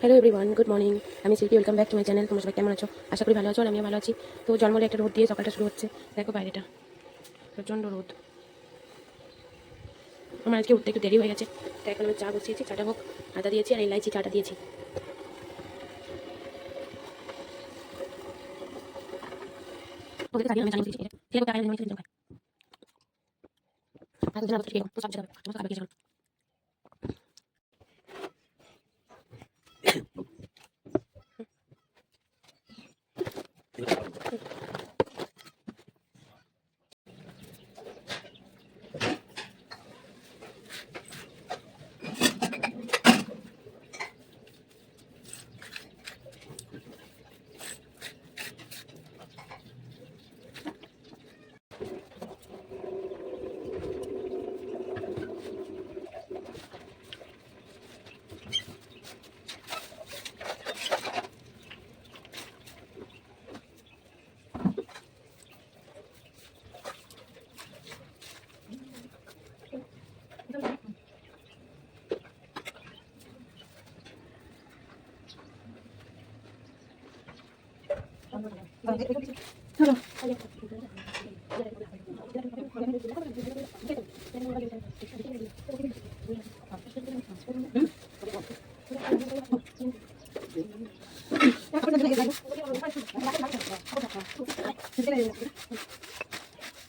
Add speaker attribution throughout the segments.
Speaker 1: Hello everyone good morning আমি city welcome back to my channel তোমরা সবাই কেমন আছো? আশা করি ভালো আছো আমিও ভালো আছি। তো জন্মলে একটা রোদ দিয়ে সকালটা শুরু হচ্ছে। দেখো বাইরেটা। প্রচণ্ড রোদ। আমার আজকে উঠতে একটু দেরি হয়ে গেছে। তাই এখন আমি চা বসিয়েছি, চাটা হোক, আদা দিয়েছি আর এলাইচি, চাটা দিয়েছি। আমি 감사합니다.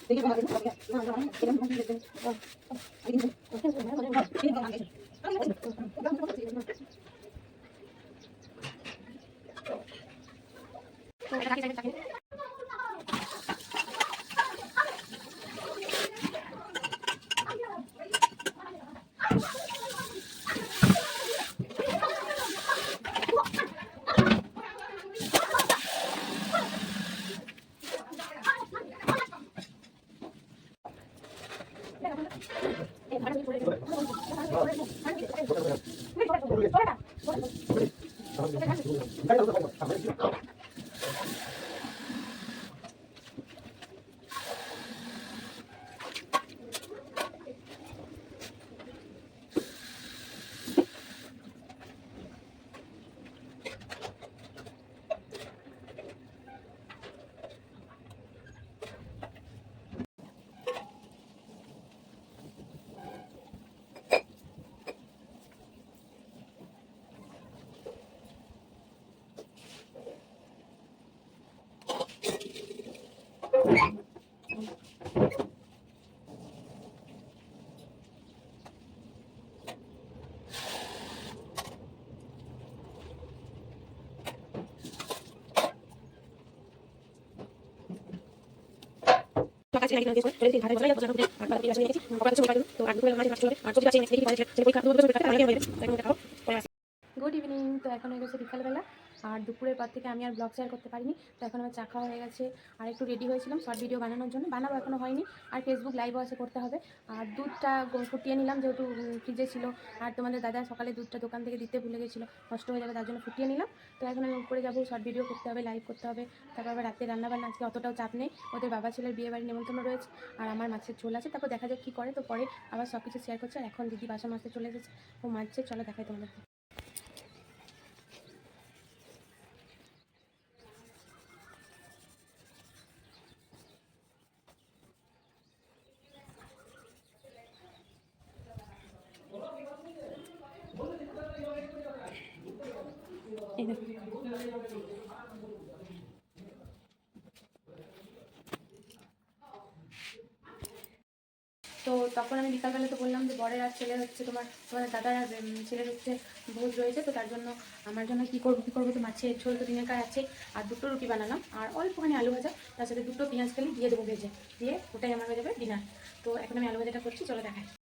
Speaker 1: 되게 많이 되게 많이 되게 Gracias.
Speaker 2: গুড ইভিনিং তো এখন হয়ে গেছে বিকালবেলা। আর দুপুরের পর থেকে আমি আর ব্লগ শেয়ার করতে পারিনি, তো এখন আমার চা খাওয়া হয়ে গেছে। আর একটু রেডি হয়েছিলাম শর্ট ভিডিও বানানোর জন্য, বানাবো এখনও হয়নি। আর ফেসবুক লাইভও আছে, করতে হবে। আর দুধটা ফুটিয়ে নিলাম, যেহেতু ফ্রিজে ছিল। আর তোমাদের দাদা সকালে দুধটা দোকান থেকে দিতে ভুলে গেছিল, নষ্ট হয়ে যাবে, তার জন্য ফুটিয়ে নিলাম। তো এখন আমি উপরে যাব শর্ট ভিডিও করতে হবে লাইভ করতে হবে। তারপর আবার রাতে রান্নাবান্না আজকে অতটাও চাপ নেই। ওদের বাবা ছেলের বিয়ে বাড়ি নেমন্তন্ন রয়েছে, আর আমার মাছের ঝোল আছে। তারপর দেখা যাক কী করে, তো পরে আবার সব কিছু শেয়ার করছে। আর এখন দিদি বাসা মাছে চলে এসেছে, ও মাছছে চলো দেখাই তোমাদের। তো তখন আমি বিকালবেলা তো বললাম যে বরের আর ছেলে হচ্ছে তোমার তোমার দাদার ছেলের হচ্ছে ভোজ রয়েছে, তো তার জন্য আমার জন্য কী করব কী করব, তো মাছে ছোল তো দিনের কাজ আছে, আর দুটো রুটি বানালাম, আর অল্পখানি আলু ভাজা, তার সাথে দুটো পেঁয়াজ খালি দিয়ে দেবো ভেজে, দিয়ে ওটাই আমার হয়ে যাবে ডিনার তো এখন আমি আলু ভাজাটা করছি, চলো দেখাই।